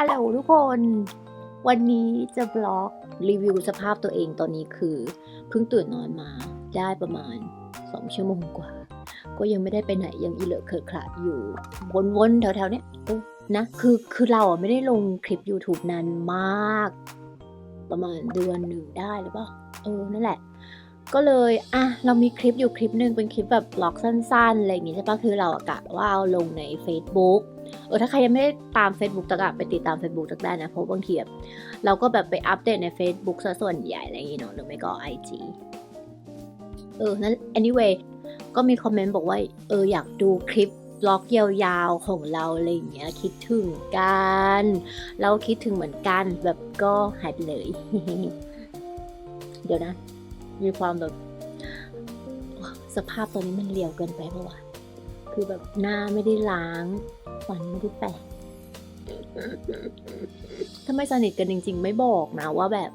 ฮัลโหลทุกคน วันนี้จะบล็อกรีวิวสภาพตัวเองตอนนี้คือเพิ่งตื่นนอนมาได้ประมาณ 2 ชั่วโมงกว่า ก็ยังไม่ได้ไปไหนยังอีเลอะเคอะขระอยู่วนๆแถวๆเนี้ยนะคือคือเราอะไม่ได้ลงคลิป YouTube นานมาก ประมาณเดือนหนึ่งได้หรือเปล่าเออนั่นแหละ ก็เลยอะเรามีคลิปอยู่คลิปหนึ่งเป็นคลิปแบบบล็อกสั้นๆอะไรอย่างงี้ใช่ปะคือเราอะกะว่าเอาลงใน Facebook เออถ้าใครยังไม่ได้ตาม Facebook ตะกะไปติดตาม Facebook ตักได้นะ เพราะบางทีแบบเราก็แบบไปอัปเดตใน Facebook ซะส่วนใหญ่อะไรอย่างงี้เนาะหรือไม่ก็ IG เออนั้น anyway ก็มีคอมเมนต์บอกว่า เออ อยากดูคลิปบล็อกยาวๆของเราอะไรอย่างเงี้ยคิดถึงกันเราคิดถึงเหมือนกันแบบก็หายไปเลย เดี๋ยวนะ มีความแบบสภาพตอนนี้มันเรียวเกินไปปะวะ คือแบบหน้าไม่ได้ล้างฟันไม่ได้แปรงถ้าไม่สนิทกันจริง ๆ ไม่บอกนะว่าแบบ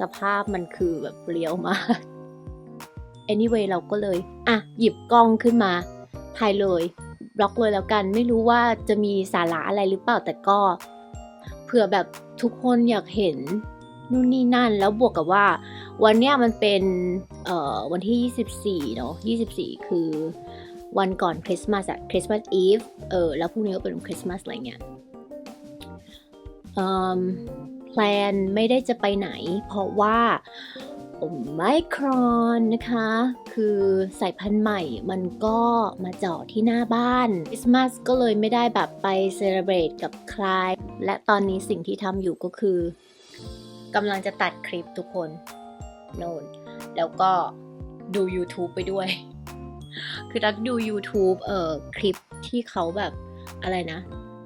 สภาพมันคือแบบเรียวมาก anyway เราก็เลย อะ หยิบกล้องขึ้นมาถ่ายเลยบล็อกเลยแล้วกัน ไม่รู้ว่าจะมีสาระอะไรหรือเปล่าแต่ก็เผื่อแบบทุกคนอยากเห็นนู่นนี่นั่น แล้วบวกกับว่า วันเนี้ยมันเป็น เอ่อ วันที่ 24 เนอะ24 คือ วันก่อนคริสต์มาสอะคริสต์มาสอีฟเออแล้วพรุ่งนี้ก็เป็นคริสต์มาสอะไรเงี้ยเอ่อแพลนไม่ได้จะไปไหน เพราะว่าโอไมครอนนะคะ คือสายพันธุ์ใหม่มันก็มาเจาะที่หน้าบ้านคริสต์มาสก็เลยไม่ได้แบบไปเซเลบรตกับใคร และตอนนี้สิ่งที่ทำอยู่ก็คือกำลังจะตัดคลิปทุกคนโน่นแล้วก็ดู YouTube ไปด้วย คือรักดู YouTube เอ่อคลิปที่เขาแบบอะไรนะ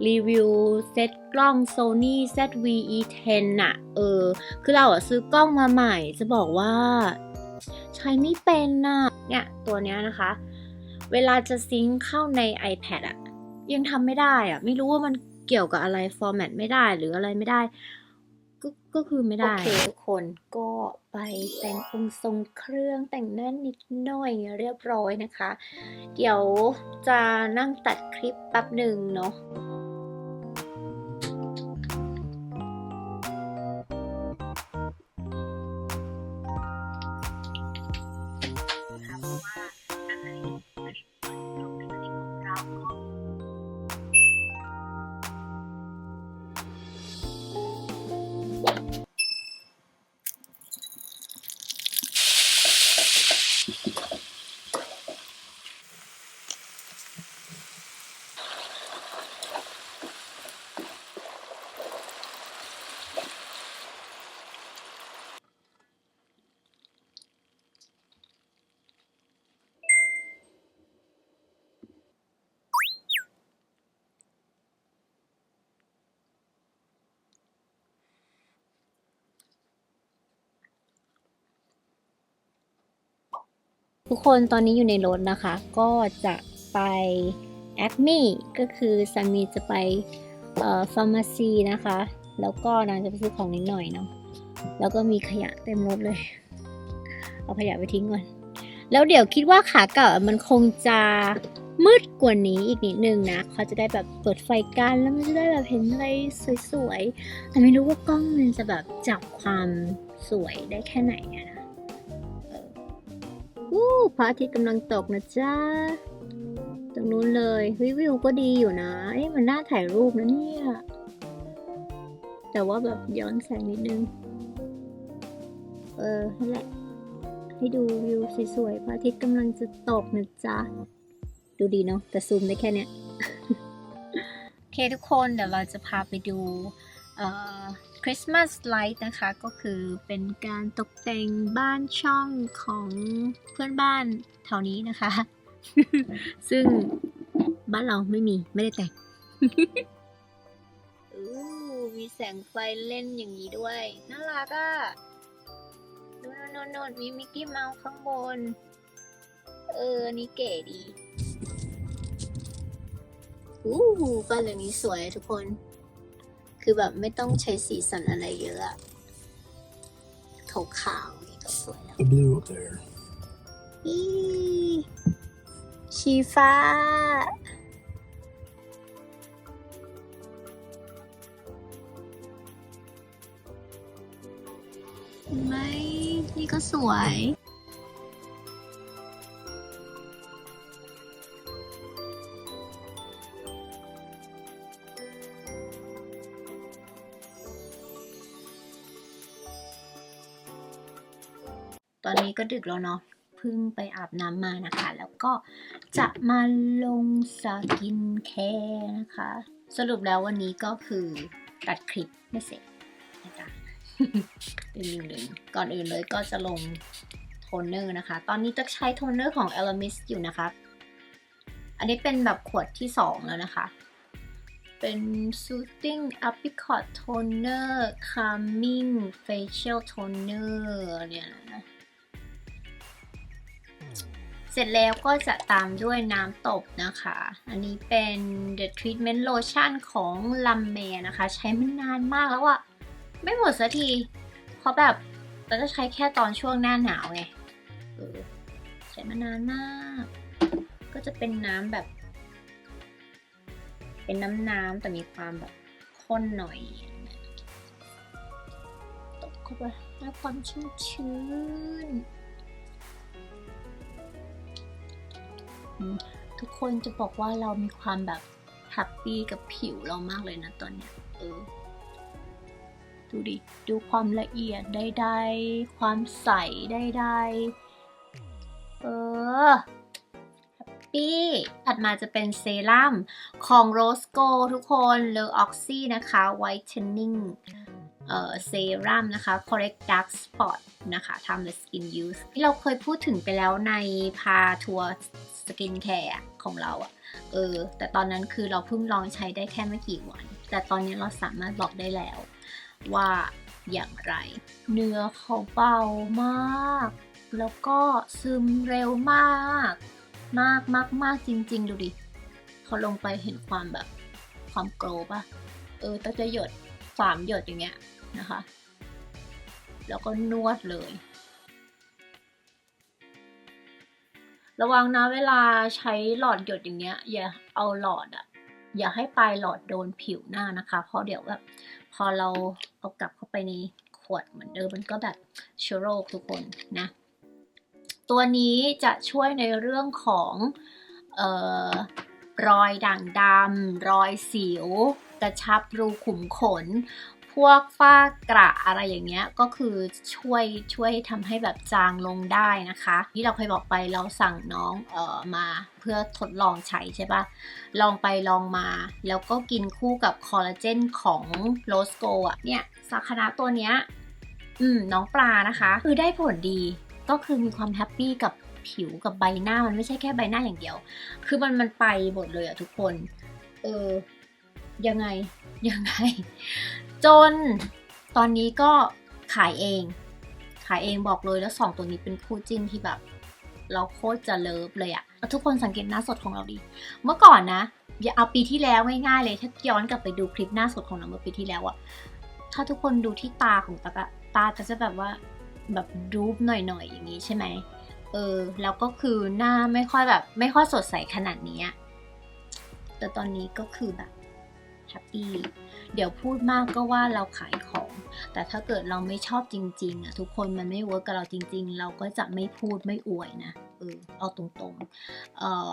รีวิวเซตกล้อง Sony ZV-E10 น่ะ เออ คือเราอะซื้อกล้องมาใหม่ จะบอกว่า ใช้ไม่เป็นน่ะ เนี่ยตัวเนี้ยนะคะ เวลาจะซิงเข้าใน iPad อะยังทำไม่ได้อะไม่รู้ว่ามันเกี่ยวกับอะไรฟอร์แมตไม่ได้หรืออะไรไม่ได้ ก็ก็คือไม่ได้ โอเคทุกคนก็ไปแต่งองค์ทรงเครื่องแต่งหน้านิดหน่อยเรียบร้อยนะคะ เดี๋ยวจะนั่งตัดคลิปแป๊บหนึ่งเนาะ ทุกคนตอนนี้อยู่ในรถนะคะ ก็จะไปแอ m มี่ก็คือสามีจะไปเอ่อฟาร์มาซีนะคะ แล้วก็นางจะไปซื้อของนิดหน่อยเนาะแล้วก็มีขยะเต็มรถเลย เอาขยะไปทิ้งก่อนแล้วเดี๋ยวคิดว่าขากลับมันคงจะมืดกว่านี้อีกนิดนึงนะเขาจะได้แบบเปิดไฟกันแล้วมันจะได้แบบเห็นอะไรสวยๆแต่ไม่รู้ว่ากล้องมันจะแบบจับความสวยได้แค่ไหนนะ วู้พระอาทิตย์กำลังตกนะจ๊ะตรงนู้นเลยเฮ้ยวิวก็ดีอยู่นะ เอ๊ะมันน่าถ่ายรูปนะเนี่ย แต่ว่าแบบย้อนแสงนิดนึง เออนั่นแหละ ให้ดูวิวสวยๆพระอาทิตย์กำลังจะตกนะจ๊ะ ดูดีเนาะแต่ซูมได้แค่เนี้ย โอเคทุกคนเดี๋ยวเราจะพาไปดู เอ่อ คริสต์มาสไลท์นะคะ ก็คือเป็นการตกแต่งบ้านช่องของเพื่อนบ้านแถวนี้นะคะ ซึ่งบ้านเราไม่มีไม่ได้แต่งอู้มีแสงไฟเล่นอย่างนี้ด้วย น่ารักอะ่ะโน่นโน่นโน่นมีมิกกี้เมาส์ข้างบน เออ นี่เก๋ดีอู้หูบ้านหลังนี้สวยทุกคน คือแบบไม่ต้องใช้สีสันอะไรเยอะอะขาวๆนี่ก็สวยแล้ว The blue up there ชีฟ้า ไม่ นี่ก็สวย ตอนนี้ก็ดึกแล้วเนาะเพิ่งไปอาบน้ำมานะคะ แล้วก็จะมาลงสกินแคร์นะคะ สรุปแล้ววันนี้ก็คือตัดคลิปไม่เสร็จนะจ๊ะเป็นหนึ่งหนึ่งก่อนอื่นเลยก็จะลงโทนเนอร์นะคะ ตอนนี้จะใช้โทนเนอร์ของ e l a m i s อยู่นะคะ อันนี้เป็นแบบขวดที่ 2 แล้วนะคะ เป็น Soothing Apricot Toner Calming Facial Toner เนี่ยนะ เสร็จแล้วก็จะตามด้วยน้ำตบนะคะ อันนี้เป็น The Treatment Lotion ของลัมเมนะคะ ใช้มานานมากแล้วอะไม่หมดสักทีเพราะแบบเราจะใช้แค่ตอนช่วงหน้าหนาวไงเออใช้มานานมาก ก็จะเป็นน้ำแบบ เป็นน้ำน้ำแต่มีความแบบข้นหน่อยตบเข้าไปได้ความชุ่มชื้น ทุกคนจะบอกว่าเรามีความแบบแฮปปี้กับผิวเรามากเลยนะตอนเนี้ยเออดูดิ ดูความละเอียดได้ได้ความใสได้ได้เออแฮปปี้ถัดมาจะเป็นเซรั่มของ Rose Gold ทุกคนเลอออกซี่นะคะ Whitening เซรั่มนะคะ correct dark spot นะคะ timeless skin use ที่เราเคยพูดถึงไปแล้วในพาทัวร์สกินแคร์ของเราอะเออ แต่ตอนนั้นคือเราเพิ่งลองใช้ได้แค่ไม่กี่วัน แต่ตอนนี้เราสามารถบอกได้แล้ว ว่าอย่างไร เนื้อเขาเบามาก แล้วก็ซึมเร็วมาก มากมากมากจริง ๆ ดูดิเขาลงไปเห็นความแบบความโกรปะเออต่จะหยดสามหยดอย่างเงี้ย นะคะ แล้วก็นวดเลย ระวังนะเวลาใช้หลอดหยดอย่างเงี้ย อย่าเอาหลอดอะอย่าให้ปลายหลอดโดนผิวหน้านะคะ เพราะเดี๋ยวแบบพอเราเอากลับเข้าไปในขวดเหมือนเดิมมันก็แบบเชื้อโรคทุกคนนะ ตัวนี้จะช่วยในเรื่องของออรอยด่างดำรอยสิว กระชับรูขุมขน พวกฝ้ากระอะไรอย่างเงี้ยก็คือช่วยช่วยทำให้แบบจางลงได้นะคะที่เราเคยบอกไปเราสั่งน้องเอ่อมาเพื่อทดลองใช้ใช่ปะลองไปลองมา แล้วก็กินคู่กับคอลลาเจนของโรสโกอะเนี่ยสาคณะตัวเนี้ยอืมน้องปลานะคะ คือได้ผลดีก็คือมีความแฮปปี้กับผิวกับใบหน้ามันไม่ใช่แค่ใบหน้าอย่างเดียว คือมันมันไปหมดเลยอะทุกคน เออยังไงยังไง จนตอนนี้ก็ขายเอง ขายเองบอกเลยแล้วสองตัวนี้เป็นคู่จิ้นที่แบบ เราโคตรจะเลิฟเลยอะทุกคนสังเกตหน้าสดของเราดี เมื่อก่อนนะอย่าเอาปีที่แล้วง่ายๆเลย ถ้าย้อนกลับไปดูคลิปหน้าสดของเราเมื่อปีที่แล้วอะถ้าทุกคนดูที่ตาของตาตาจะแบบว่าแบบรูปหน่อยๆอย่างนี้ใช่ไหมเออแล้วก็คือหน้าไม่ค่อยแบบ ไม่ค่อยสดใสขนาดนี้แต่ตอนนี้ก็คือแบบแฮปปี้ เดี๋ยวพูดมากก็ว่าเราขายของ แต่ถ้าเกิดเราไม่ชอบจริงๆอะทุกคนมันไม่เวิร์กกับเราจริง ๆ เราก็จะไม่พูดไม่อวยนะเออเอาตรงๆเอ่อ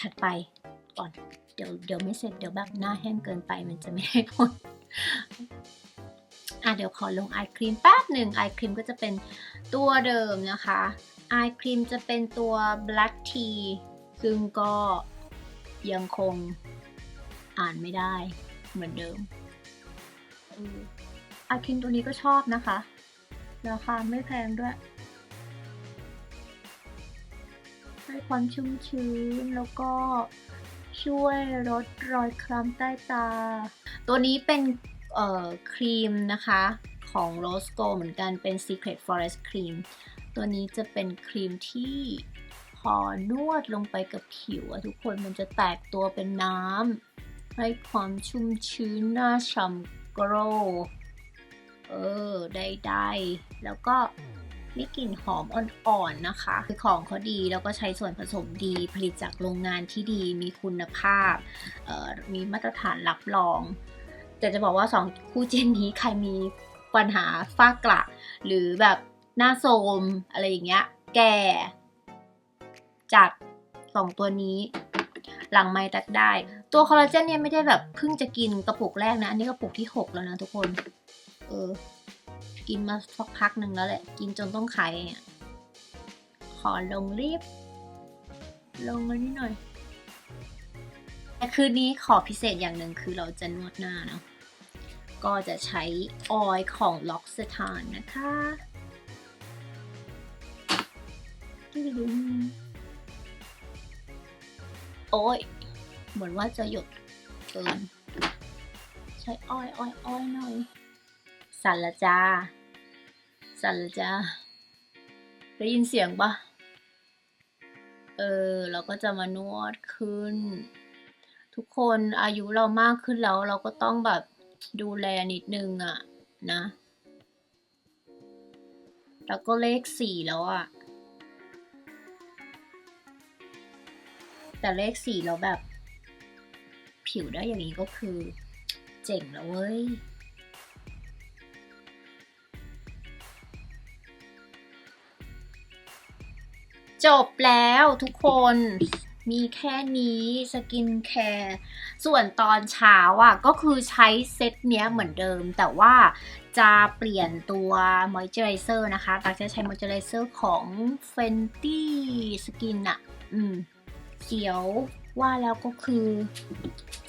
ถัดไปก่อนเดี๋ยวเดี๋ยวไม่เสร็จเดี๋ยวแบบหน้าแห้งเกินไปมันจะไม่ให้ผลอะเดี๋ยวขอลงไอครีมแป๊บหนึ่งไอครีมก็จะเป็นตัวเดิมนะคะไอครีมจะเป็นตัว black tea ซึ่งก็ยังคงอ่านไม่ได้ เหมือนเดิมไอครีมตัวนี้ก็ชอบนะคะ ราคาไม่แพงด้วยให้ความชุ่มชื้นแล้วก็ช่วยลดรอยคล้ำใต้ตา ตัวนี้เป็นครีมนะคะของ Rose Gold เหมือนกันเป็น Secret Forest Cream ตัวนี้จะเป็นครีมที่พอนวดลงไปกับผิวทุกคนมันจะแตกตัวเป็นน้ำ ให้ความชุ่มชื้นหน้าฉ่ำกรเออได้ได้แล้วก็มีกลิ่นหอมอ่อนๆนะคะ คือของเขาดีแล้วก็ใช้ส่วนผสมดี ผลิตจากโรงงานที่ดี มีคุณภาพเออมีมาตรฐานรับรอง แต่จะบอกว่าสองคู่เจนนี้ใครมีปัญหาฝ้ากระหรือแบบหน้าโทรมอะไรอย่างเงี้ย แก่จัดสองตัวนี้ หลังไม้ตัดได้ ตัวคอลลาเจนเนี่ยไม่ได้แบบเพิ่งจะกินกระปุกแรกนะ อันนี้กระปุกที่หกแล้วนะทุกคน เออ กินมาสักพักหนึ่งแล้วแหละ กินจนต้องขายอะขอลงรีบ ลงมานิดหน่อย แต่คืนนี้ขอพิเศษอย่างหนึ่งคือเราจะนวดหน้าเนาะก็จะใช้ออยล์ของล็อกสถานนะคะโอ้ย เหมือนว่าจะหยดเกินใช้อ้อยอ้อยอ้อยหน่อย สั่นละจ้า สั่นละจ้า ได้ยินเสียงปะเออ เราก็จะมานวดขึ้น ทุกคนอายุเรามากขึ้นแล้วเราก็ต้องแบบดูแลนิดนึงอะนะ แล้วก็เลขสี่แล้วอะแต่เลขสี่แล้วแบบ ผิวได้อย่างนี้ก็คือ เจ๋งแล้วเว้ย จบแล้วทุกคนมีแค่นี้สกินแคร์ส่วนตอนเช้าอะก็คือใช้เซตเนี้ยเหมือนเดิม แต่ว่าจะเปลี่ยนตัวมอยเจอไรเซอร์นะคะตักจะใช้มอยเจอไรเซอร์ของ Fenty Skin อะ อืมเขียว ว่าแล้วก็คือ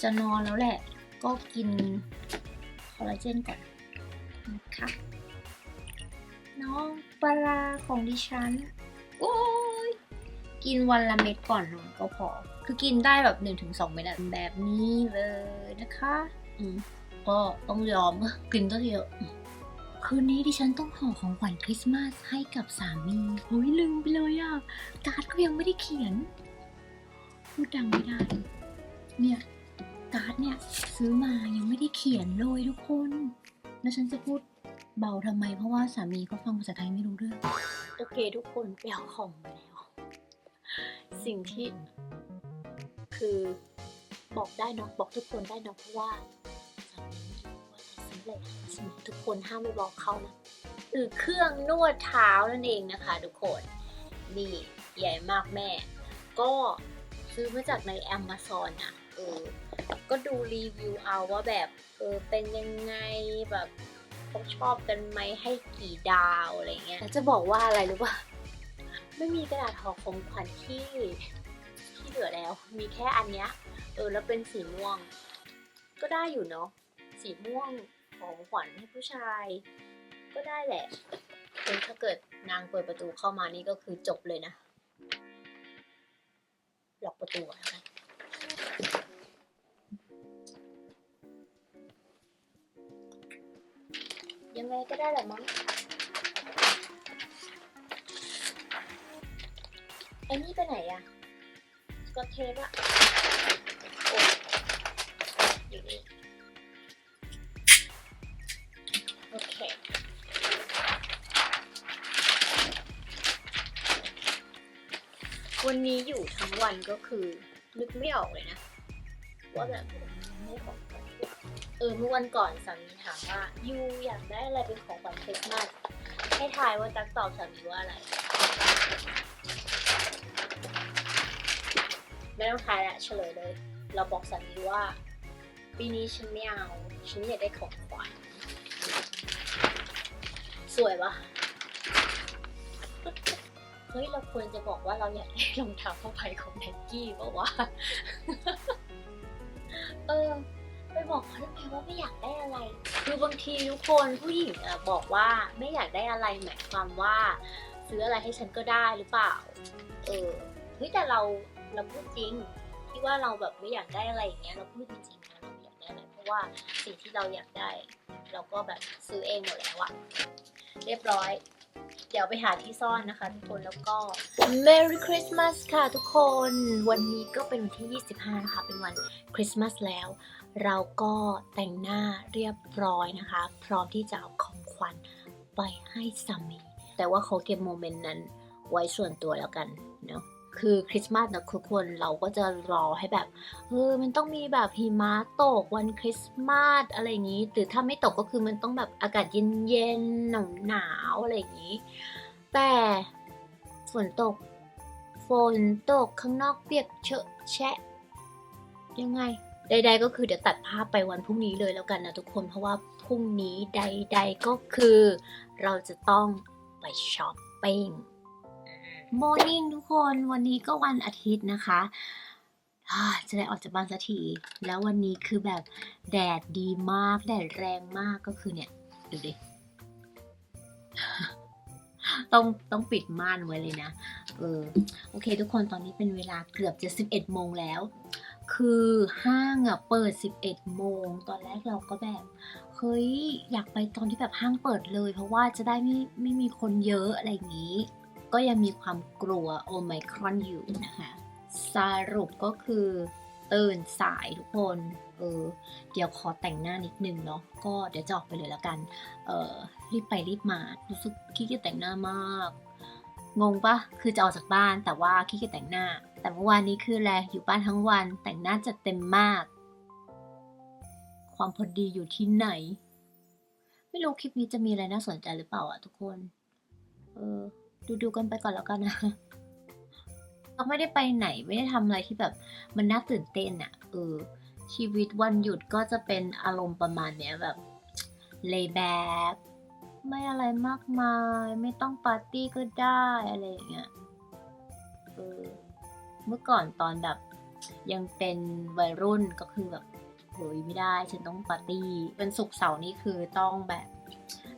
จะนอนแล้วแหละ ก็กินคอลลาเจนก่อนนะคะน้องปลาของดิฉัน โอ้ยกินวันละเม็ดก่อนนอนก็พอ คือกินได้แบบ1-2เม็ดแบบนี้เลยนะคะ อืมก็ต้องยอมกินต้องเยอะคืนนี้ดิฉันต้องห่อของขวัญคริสต์มาสให้กับสามีโอ้ยลืมไปเลยอะการ์ดก็ยังไม่ได้เขียน พูดดังไม่ได้ เนี่ยการ์ดเนี่ยซื้อมายังไม่ได้เขียนเลยทุกคน แล้วฉันจะพูดเบาทำไมเพราะว่าสามีเขาฟังภาษาไทยไม่รู้เรื่อง โอเคทุกคนไปเอาของมาแล้ว สิ่งที่คือบอกได้เนาะบอกทุกคนได้เนาะเพราะว่าสามีไม่รู้ว่าเราซื้ออะไรให้ใช่ไหมทุกคนห้ามไปบอกเขานะคือเครื่องนวดเท้านั่นเองนะคะ ทุกคนนี่ใหญ่มากแม่ ก็ ซื้อมาจากใน Amazon อะเออก็ดูรีวิวเอาว่าแบบเออเป็นยังไงแบบเขาชอบกันไหมให้กี่ดาวอะไรเงี้ยแต่จะบอกว่าอะไรรู้ป่ะไม่มีกระดาษห่อของขวัญที่ที่เหลือแล้ว มีแค่อันเนี้ยเออแล้วเป็นสีม่วง ก็ได้อยู่เนาะสีม่วงของขวัญให้ผู้ชาย ก็ได้แหละเออถ้าเกิดนางเปิดประตูเข้ามานี่ก็คือจบเลยนะ ล็อกประตูยังไงก็ได้แหละมั้งไอ้นี่ไปไหนอะสกอตเทปอะโอ้ยอยู่นี่ วันนี้อยู่ทั้งวันก็คือนึกไม่ออกเลยนะว่าแบบไม่ของขวัญเออเมื่อวันก่อนสามีถามว่ายูอยากได้อะไรเป็นของขวัญคริสต์มาสให้ทายว่าตักตอบสามีว่าอะไรไม่ต้องทายละเฉลยเลย เราบอกสามีว่าปีนี้ฉันไม่เอาฉันอยากได้ของขวัญสวยปะ ฮ้ยเราควรจะบอกว่าเราอยากได้รองเท้าผ้าใบของไนกี้เพราะว่าเออไปบอกเขาทำไมว่าไม่อยากได้อะไร คือบางทีทุกคนผู้หญิงบอกว่าไม่อยากได้อะไรหมายความว่าซื้ออะไรให้ฉันก็ได้หรือเปล่า เออ เฮ้ยแต่เราเราพูดจริงที่ว่าเราแบบไม่อยากได้อะไรอย่างเงี้ยเราพูดจริงๆนะเราไม่อยากได้อะไรเพราะว่าสิ่งที่เราอยากได้ เราก็แบบซื้อเองหมดแล้วอะเรียบร้อย เดี๋ยวไปหาที่ซ่อนนะคะทุกคนแล้วก็ Merry Christmas ค่ะทุกคน วันนี้ก็เป็นวันที่ 25 นะคะ เป็นวันคริสต์มาสแล้ว เราก็แต่งหน้าเรียบร้อยนะคะ พร้อมที่จะเอาของขวัญไปให้สามีแต่ว่าขอเก็บโมเมนต์นั้นไว้ส่วนตัวแล้วกันเนาะ คือคริสต์มาสนะทุกคนเราก็จะรอให้แบบเออมันต้องมีแบบหิมะตกวันคริสต์มาสอะไรอย่างนี้ หรือถ้าไม่ตกก็คือมันต้องแบบอากาศเย็นๆหนาวหนาวๆอะไรอย่างนี้ แต่ฝนตก ฝนตกข้างนอกเปียกเชอะแชะ ยังไงใดๆก็คือเดี๋ยวตัดภาพไปวันพรุ่งนี้เลยแล้วกันนะทุกคนเพราะว่าพรุ่งนี้ใดๆก็คือ เราจะต้องไปช้อปปิ้ง โมร์นิ่งทุกคนวันนี้ก็วันอาทิตย์นะคะ จะได้ออกจากบ้านสักที แล้ววันนี้คือแบบแดดดีมาก แดดแรงมากก็คือเนี่ย ดูดิ ต้องต้องปิดม่านไว้เลยนะ เออ โอเค ทุกคนตอนนี้เป็นเวลาเกือบจะ 11 โมงแล้ว คือห้างอะเปิด 11 โมง ตอนแรกเราก็แบบเฮ้ยอยากไปตอนที่แบบห้างเปิดเลย เพราะว่าจะได้ไม่ไม่มีคนเยอะอะไรอย่างนี้ ก็ยังมีความกลัวโอไมครอนอยู่นะคะสรุปก็คือตื่นสายทุกคน เออ เดี๋ยวขอแต่งหน้านิดนึงเนาะ ก็เดี๋ยวจะออกไปเลยแล้วกัน เออรีบไปรีบมา รู้สึกขี้เกียจแต่งหน้ามาก งงปะคือจะออกจากบ้านแต่ว่าขี้เกียจแต่งหน้า แต่เมื่อวานนี้คืออะไรอยู่บ้านทั้งวันแต่งหน้าจัดเต็มมาก ความพอดีอยู่ที่ไหน ไม่รู้คลิปนี้จะมีอะไรน่าสนใจหรือเปล่าอะทุกคน เออ ดูดูกันไปก่อนแล้วกันนะเราไม่ได้ไปไหนไม่ได้ทำอะไรที่แบบ มันน่าตื่นเต้นอะเออ ชีวิตวันหยุดก็จะเป็นอารมณ์ประมาณเนี้ยแบบเลยแบ k ไม่อะไรมากมาย ไม่ต้องปาร์ตี้ก็ได้อะไรอย่างเงี้ยเออเมื่อก่อนตอนแบบยังเป็นวัยรุ่นก็คือแบบโหยไม่ได้ ฉันต้องปาร์ตี้เป็นศุกเสาร์นี่คือต้องแบบ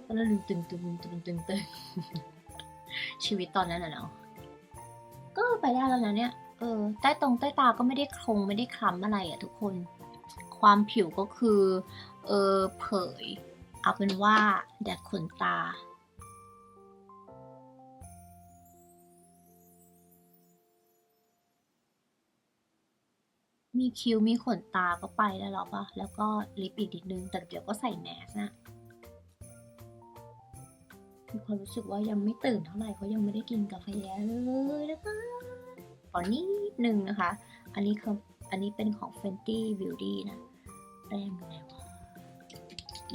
ต้องตึงตึงตึงตึงตึงตึง ชีวิตตอนนั้นอะเนาะก็ไปได้แล้วนะเนี่ย เออ ใต้ตรงใต้ตาก็ไม่ได้คงไม่ได้คล้ำอะไรอะทุกคน ความผิวก็คือ เออเผย เอาเป็นว่าแดดขนตามีคิ้วมีขนตาก็ไปแล้วหรอปะแล้วก็ลิปอีกนิดนึง แต่เดี๋ยวก็ใส่แมสนะ มีความรู้สึกว่ายังไม่ตื่นเท่าไหร่เพราะยังไม่ได้กินกาแฟเลยนะคะขอนิดนึงนะคะ อันนี้คืออันนี้เป็นของ Fenty Beauty นะแปรงอะไรวะ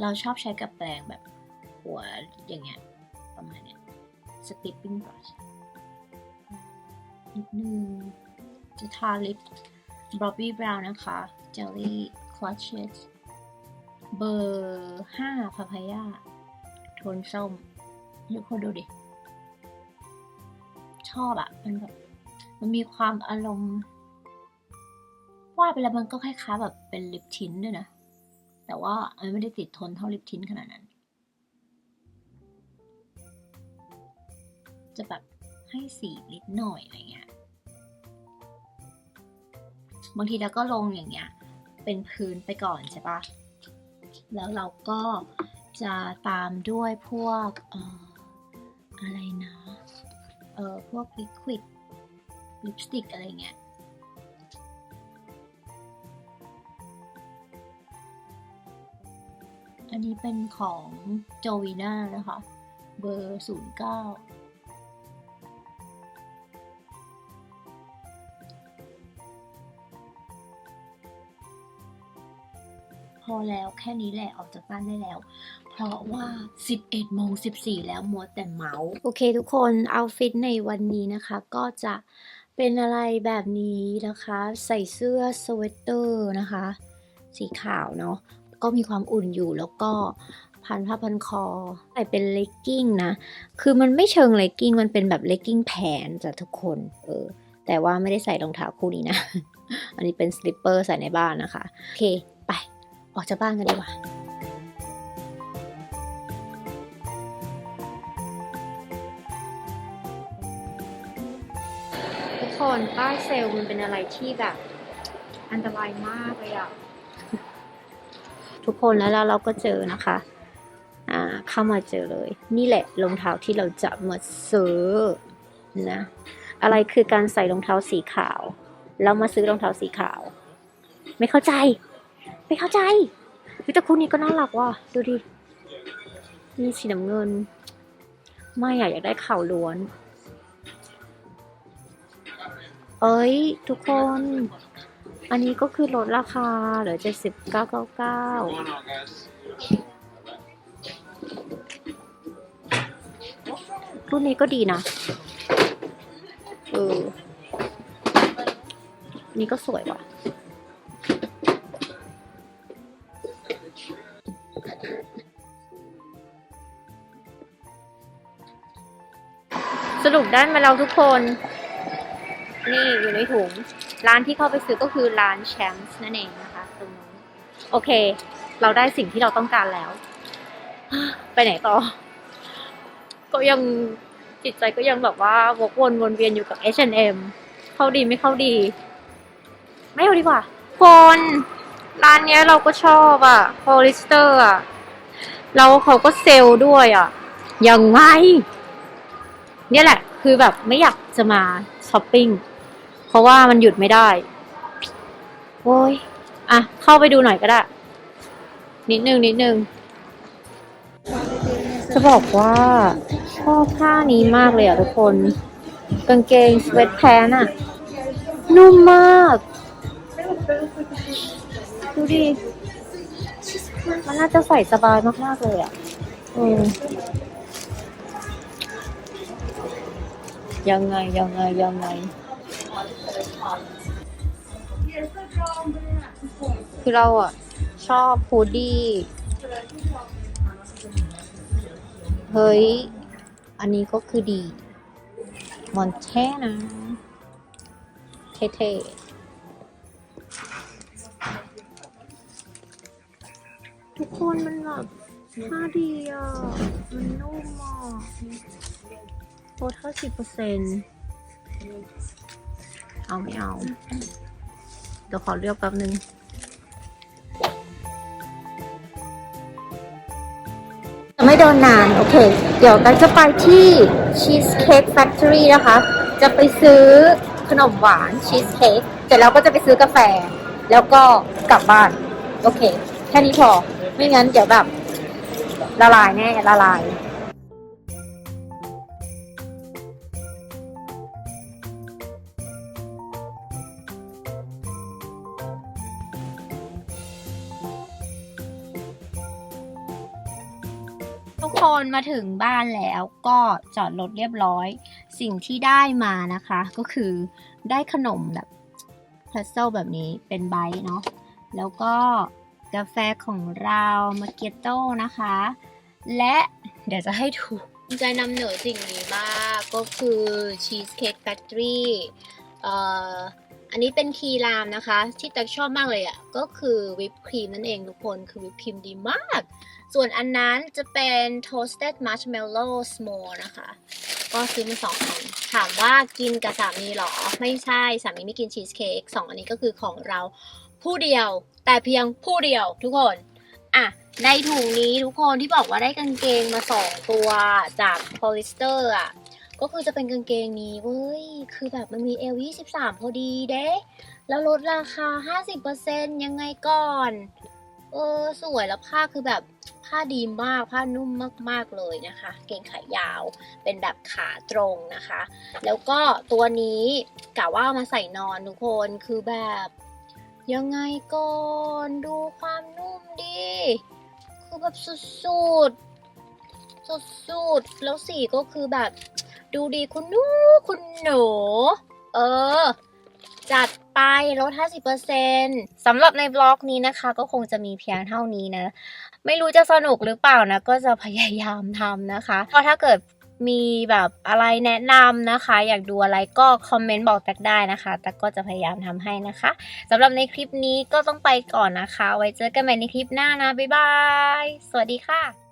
เราชอบใช้กับแปรงแบบหัวอย่างเงี้ยประมาณเนี้ย Stripping brush นิดนึงจะทาลิป Bobbi Brown นะคะ Jelly Clutches เบอร์5 Papaya โทนส้ม ทุกคนดูดิ ชอบอะมันแบบมันมีความอารมณ์ว่าไปแล้วมันก็คล้ายๆแบบเป็นลิปทินด้วยนะ แต่ว่ามันไม่ได้ติดทนเท่าลิปทินขนาดนั้น จะแบบให้สีนิดหน่อยอะไรเงี้ย บางทีเราก็ลงอย่างเงี้ย เป็นพื้นไปก่อนใช่ปะแล้วเราก็จะตามด้วยพวกเอ่อ อะไรนะเอ่อพวกลิควิดลิปสติกอะไรเงี้ยอันนี้เป็นของโจวีน่านะคะ เบอร์ 09 แล้วแค่นี้แหละออกจากบ้านได้แล้ว เพราะว่า 11โมง14 แล้วมัวแต่เมาส์โอเคทุกคนเอาฟิตในวันนี้นะคะ ก็จะเป็นอะไรแบบนี้นะคะ ใส่เสื้อสเวตเตอร์นะคะ สีขาวเนาะก็มีความอุ่นอยู่แล้วก็พันผ้าพันคอใส่เป็นเลกกิ้งนะ คือมันไม่เชิงเลกกิ้งมันเป็นแบบเลกกิ้งแผนจ้ะทุกคนเออแต่ว่าไม่ได้ใส่รองเท้าคู่นี้นะ อันนี้เป็นสลิปเปอร์ใส่ในบ้านนะคะ โอเค ออกจากบ้านกันดีกว่าทุกคนป้ายเซลล์มันเป็นอะไรที่แบบ อันตรายมากเลยอะทุกคนแล้วเราก็เจอนะคะ อ่า เข้ามาเจอเลย นี่แหละรองเท้าที่เราจะมาซื้อนะ อะไรคือการใส่รองเท้าสีขาว แล้วมาซื้อรองเท้าสีขาว ไม่เข้าใจ ไม่เข้าใจวิแต่คู่นี้ก็น่ารักว่ะดูดินี่สีน้ำเงิน ไม่อยากอยากได้ข่าวล้วน เอ้ย ทุกคน อันนี้ก็คือลดราคาเหลือเจ็ดสิบเก้าเก้าเก้ารุ่นนี้ก็ดีนะ เออ นี่ก็สวยว่ะ รุปได้มาแล้วทุกคน นี่อยู่ในถุง ร้านที่เข้าไปซื้อก็คือร้านแชมป์นั่นเองนะคะตรงนู้นโอเค เราได้สิ่งที่เราต้องการแล้ว ไปไหนต่อ ก็ยังจิตใจก็ยังแบบว่าวกวนวนเวียนอยู่กับ H&M เข้าดีไม่เข้าดี ไม่เอาดีกว่าคนร้านเนี้ยเราก็ชอบอะ h o l i s t e r อะแล้วเขาก็เซลล์ด้วยอะ ยังไงเนี่ยแหละ คือแบบไม่อยากจะมาช้อปปิ้ง เพราะว่ามันหยุดไม่ได้ โอ้ย อะ เข้าไปดูหน่อยก็ได้ นิดนึง นิดนึง จะบอกว่าชอบผ้านี้มากเลยอะทุกคน กางเกงสเวตแพนอะนุ่มมาก ดูดิ มันน่าจะใส่สบายมาก ๆ เลยอะเออ ยังไงยังไงยังไง คือเราอะ ชอบฮูดดี้ เฮ้ย อันนี้ก็คือดี มอนเท่นะ เท่ๆทุกคนมันแบบผ้าดีอะ มันนุ่มอะ ลดห้าสิบเปอร์เซ็นต์เอาไม่เอา เดี๋ยวขอเลือกแป๊บนึงจะไม่เดินนาน โอเค เดี๋ยวกันจะไปที่ Cheesecake Factory นะคะ จะไปซื้อขนมหวานชีสเค้กเสร็จแล้วก็จะไปซื้อกาแฟ แล้วก็กลับบ้าน โอเค แค่นี้พอ ไม่งั้นเดี๋ยวแบบละลายแน่ละลาย คนมาถึงบ้านแล้วก็จอดรถเรียบร้อย สิ่งที่ได้มานะคะ ก็คือได้ขนมแบบพลาสเซลแบบนี้เป็นไบต์เนาะแล้วก็กาแฟของเรามาเกตโต้นะคะ และเดี๋ยวจะให้ดูภูมิใจนำเหนือสิ่งนี้มากก็คือ Cheesecake Factory เอ่ออันนี้เป็นคีรามนะคะ ที่ตักชอบมากเลยอะ่ะ ก็คือวิปครีมนั่นเองทุกคนคือวิปครีมดีมาก ส่วนอันนั้นจะเป็น toasted marshmallow s'more นะคะ ก็ซื้อมาสองอัน ถามว่ากินกับสามีหรอ ไม่ใช่ สามีไม่กินชีสเค้กสองอันนี้ก็คือของเราผู้เดียว แต่เพียงผู้เดียวทุกคน อะ ในถุงนี้ทุกคนที่บอกว่าได้กางเกงมาสองตัวจาก polyester อะ ก็คือจะเป็นกางเกงนี้เว้ย คือแบบมันมีเอล23พอดีเด้ แล้วลดราคา 50%ยังไงก่อน เออสวยแล้วผ้าคือแบบผ้าดีมากผ้านุ่มมากๆเลยนะคะ เกงขายาวเป็นแบบขาตรงนะคะ แล้วก็ตัวนี้กะว่ามาใส่นอนทุกคนคือแบบยังไงก่อนดูความนุ่มดิคือแบบสุดๆ สุดๆ แล้วสีก็คือแบบ ดูดีคุณนูคุณหนู เออ จัดไปลด 50%สำหรับในบล็อกนี้นะคะ ก็คงจะมีเพียงเท่านี้นะ ไม่รู้จะสนุกหรือเปล่านะ ก็จะพยายามทำนะคะก็ถ้าเกิดมีแบบอะไรแนะนำนะคะ อยากดูอะไรก็คอมเมนต์บอกแตกได้นะคะแต่ก็จะพยายามทำให้นะคะสำหรับในคลิปนี้ก็ต้องไปก่อนนะคะ ไว้เจอกันใหม่ในคลิปหน้านะ บ๊ายบาย สวัสดีค่ะ